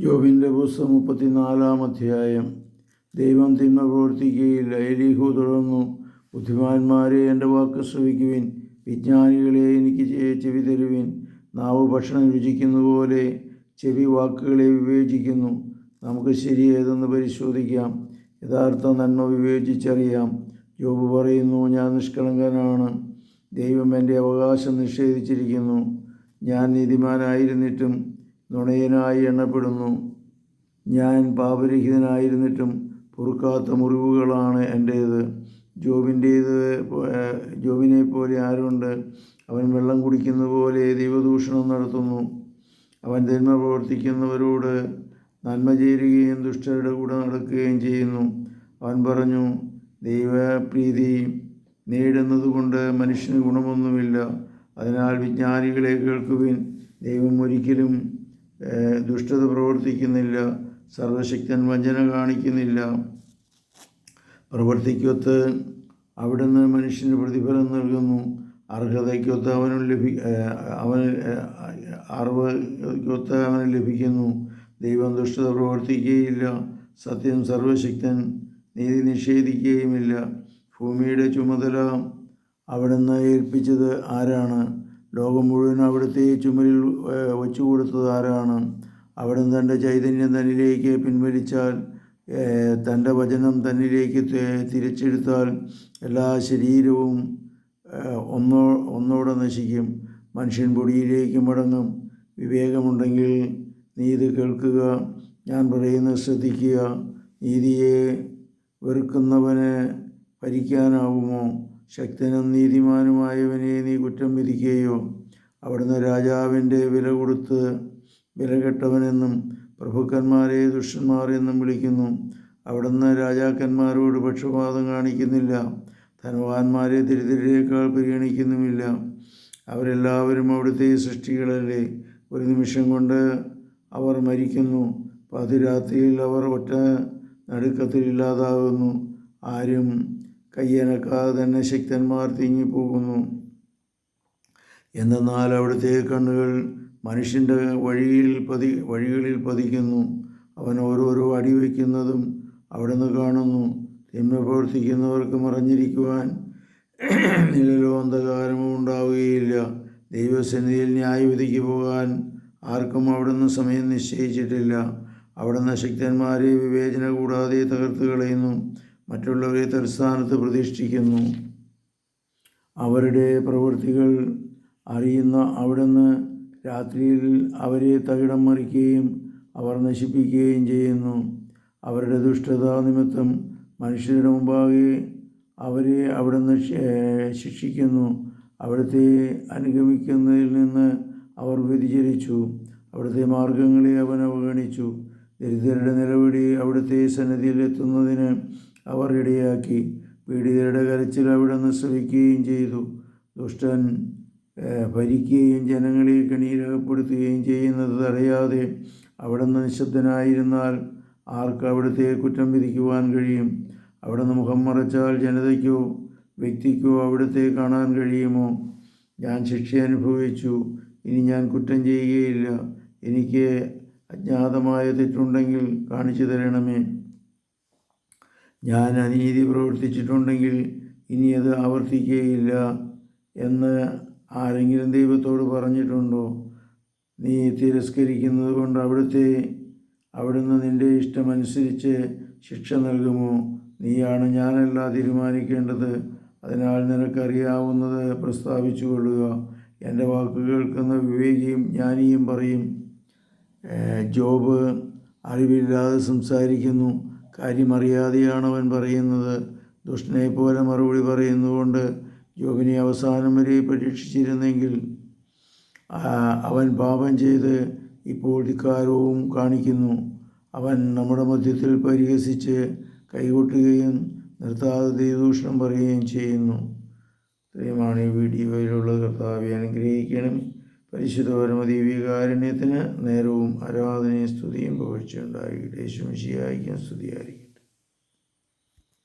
യോബിന്റെ പുസ്തകം മുപ്പത്തിനാലാം അധ്യായം. ദൈവം തിന്മ പ്രവർത്തിക്കുകയില്ല. എലീഹു തുടർന്നു ബുദ്ധിമാന്മാരെ എന്റെ വാക്ക് ശ്രവിക്കുവിൻ. വിജ്ഞാനികളെ എനിക്ക് ചെവി തരുവിൻ. നാവ് ഭക്ഷണം രുചിക്കുന്ന പോലെ ചെവി വാക്കുകളെ വിവേചിക്കുന്നു. നമുക്ക് ശരി ഏതെന്ന് പരിശോധിക്കാം. യഥാർത്ഥ നന്മ വിവേചിച്ചറിയാം. യോബ് പറയുന്നു ഞാൻ നിഷ്കളങ്കനാണ്. ദൈവം എന്റെ അവകാശം നിഷേധിച്ചിരിക്കുന്നു. ഞാൻ നീതിമാനായിരുന്നിട്ടും നുണയനായി എണ്ണപ്പെടുന്നു. ഞാൻ പാപരഹിതനായിരുന്നിട്ടും പൊറുക്കാത്ത മുറിവുകളാണ് എന്റേത് ജോബിന്റേത് ജോബിനെ പോലെ ആരുണ്ട്? അവൻ വെള്ളം കുടിക്കുന്ന പോലെ ദൈവദൂഷണം നടത്തുന്നു. അവൻ തിന്മ പ്രവർത്തിക്കുന്നവരോട് നന്മ ചേരുകയും ദുഷ്ടരുടെ കൂടെ നടക്കുകയും ചെയ്യുന്നു. അവൻ പറഞ്ഞു ദൈവപ്രീതി നേടുന്നതുകൊണ്ട് മനുഷ്യന് ഗുണമൊന്നുമില്ല. അതിനാൽ വിജ്ഞാനികളെ കേൾക്കുവിൻ. ദൈവം ഒരിക്കലും ദുഷ്ടത പ്രവർത്തിക്കുന്നില്ല സർവശക്തൻ വഞ്ചന കാണിക്കുന്നില്ല. പ്രവർത്തിക്കൊത്ത് അവിടുന്ന് മനുഷ്യന് പ്രതിഫലം നൽകുന്നു. അർഹതയ്ക്കൊത്ത് അവനും ലഭി അവന് അറിവയ്ക്കൊത്ത് അവന് ലഭിക്കുന്നു. ദൈവം ദുഷ്ടത പ്രവർത്തിക്കുകയില്ല സത്യം സർവശക്തൻ നീതി നിഷേധിക്കുകയുമില്ല. ഭൂമിയുടെ ചുമതല അവിടുന്ന് ഏൽപ്പിച്ചത് ആരാണ്? ലോകം മുഴുവൻ അവിടുത്തെ ചുമലിൽ വച്ചു കൊടുത്തത് ആരാണ്? അവിടുന്ന് തന്റെ ചൈതന്യം തന്നിലേക്ക് പിൻവലിച്ചാൽ തന്റെ വചനം തന്നിലേക്ക് തിരിച്ചെടുത്താൽ എല്ലാ ശരീരവും ഒന്നോ ഒന്നോടെ നശിക്കും. മനുഷ്യൻ പൊടിയിലേക്ക് മടങ്ങും. വിവേകമുണ്ടെങ്കിൽ നീ ഇത് കേൾക്കുക. ഞാൻ പറയുന്നത് ശ്രദ്ധിക്കുക. നീതിയെ വെറുക്കുന്നവന് ഭരിക്കാനാവുമോ? ശക്തനും നീതിമാനുമായവനെ നീ കുറ്റം വിധിക്കുകയോ അവിടുന്ന് രാജാവിന്റെ വില കൊടുത്ത് വില കെട്ടവനെന്നും പ്രഭുക്കന്മാരെ ദുഷ്ടന്മാർ എന്നും വിളിക്കുന്നു. അവിടുന്ന് രാജാക്കന്മാരോട് പക്ഷപാതം കാണിക്കുന്നില്ല. ധനവാന്മാരെ ദരിദ്രരേക്കാൾ പരിഗണിക്കുന്നുമില്ല. അവരെല്ലാവരും അവിടുത്തെ സൃഷ്ടികളല്ലേ? ഒരു നിമിഷം കൊണ്ട് അവർ മരിക്കുന്നു. പാതിരാത്രിയിൽ അവർ ഒറ്റ നടുക്കത്തിൽ ഇല്ലാതാകുന്നു. ആരും കയ്യനക്കാതെ തന്നെ ശക്തന്മാർ തിങ്ങിപ്പോകുന്നു. എന്തെന്നാൽ അവിടുത്തെ കണ്ണുകൾ മനുഷ്യന്റെ വഴിയിൽ പതി വഴികളിൽ പതിക്കുന്നു. അവൻ ഓരോരോ അടി വയ്ക്കുന്നതും അവിടുന്ന് കാണുന്നു. തിന്മ പ്രവർത്തിക്കുന്നവർക്ക് മറഞ്ഞിരിക്കുവാൻ നിഴലോ അന്ധകാരമോ ഉണ്ടാവുകയില്ല. ദൈവസന്നിധിയിൽ ന്യായവിധിക്ക് പോകാൻ ആർക്കും അവിടുന്ന് സമയം നിശ്ചയിച്ചിട്ടില്ല. അവിടുന്ന് ശക്തന്മാരെ വിവേചന കൂടാതെ തകർത്ത് കളയുന്നു. മറ്റുള്ളവരെ തൽസ്ഥാനത്ത് പ്രതിഷ്ഠിക്കുന്നു. അവരുടെ പ്രവൃത്തികൾ അറിയുന്ന അവിടുന്ന് രാത്രിയിൽ അവരെ തകിടം മറിക്കുകയും അവർ നശിപ്പിക്കുകയും ചെയ്യുന്നു. അവരുടെ ദുഷ്ടത നിമിത്തം മനുഷ്യരുടെ മുമ്പാകെ അവരെ അവിടുന്ന് ശിക്ഷിക്കുന്നു. അവിടുത്തെ അനുഗമിക്കുന്നതിൽ നിന്ന് അവർ വ്യതിചരിച്ചു അവിടുത്തെ മാർഗങ്ങളെ അവൻ അവഗണിച്ചു. ദരിദ്രരുടെ നിലവിളി അവിടുത്തെ സന്നിധിയിൽ എത്തുന്നതിന് അവർ ഇടയാക്കി. പീഡിതരുടെ കരച്ചിൽ അവിടുന്ന് ശ്രവിക്കുകയും ചെയ്തു. ദുഷ്ടൻ ഭരിക്കുകയും ജനങ്ങളെ കണീരകപ്പെടുത്തുകയും ചെയ്യുന്നത് തടയാതെ അവിടുന്ന് നിശബ്ദനായിരുന്നാൽ ആർക്ക് അവിടുത്തെ കുറ്റം വിധിക്കുവാൻ കഴിയും? അവിടുന്ന് മുഖം മറച്ചാൽ ജനതയ്ക്കോ വ്യക്തിക്കോ അവിടുത്തെ കാണാൻ കഴിയുമോ? ഞാൻ ശിക്ഷ അനുഭവിച്ചു. ഇനി ഞാൻ കുറ്റം ചെയ്യുകയില്ല. എനിക്ക് അജ്ഞാതമായ തെറ്റുണ്ടെങ്കിൽ കാണിച്ചു തരണമേ. ഞാൻ അനീതി പ്രവർത്തിച്ചിട്ടുണ്ടെങ്കിൽ ഇനി അത് ആവർത്തിക്കുകയില്ല എന്ന് ആരെങ്കിലും ദൈവത്തോട് പറഞ്ഞിട്ടുണ്ടോ? നീ തിരസ്കരിക്കുന്നത് കൊണ്ട് അവിടുത്തെ അവിടുന്ന് നിന്റെ ഇഷ്ടമനുസരിച്ച് ശിക്ഷ നൽകുമോ? നീയാണ് ഞാനല്ല തീരുമാനിക്കേണ്ടത്. അതിനാൽ നിനക്കറിയാവുന്നത് പ്രസ്താവിച്ചു കൊള്ളുക. എന്റെ വാക്ക് കേൾക്കുന്ന വിവേകിയും ജ്ഞാനിയും പറയും ജോബ് അറിവില്ലാതെ സംസാരിക്കുന്നു. കാര്യമറിയാതെയാണ് അവൻ പറയുന്നത്. ദുഷ്ടനെ പോലെ മറുപടി പറയുന്നതുകൊണ്ട് ജോബിനെ അവസാനം വരെ പരീക്ഷിച്ചിരുന്നെങ്കിൽ അവൻ പാപം ചെയ്ത് ഇപ്പോൾ ധിക്കാരവും കാണിക്കുന്നു. അവൻ നമ്മുടെ മധ്യത്തിൽ പരിഹസിച്ച് കൈകൊട്ടുകയും നിർത്താതെ ദൈവദൂഷണം പറയുകയും ചെയ്യുന്നു. ഇത്രയുമാണ് ഈ വീഡിയോയിലുള്ള കർത്താവെ. അനുഗ്രഹിക്കണം പരിശുദ്ധ പരമദീവികാരുണ്യത്തിന് നേരവും ആരാധനയും സ്തുതിയും പുകഴ്ചയുണ്ടായി യേശുമിശിയായിരിക്കും സ്തുതിയായിരിക്കും.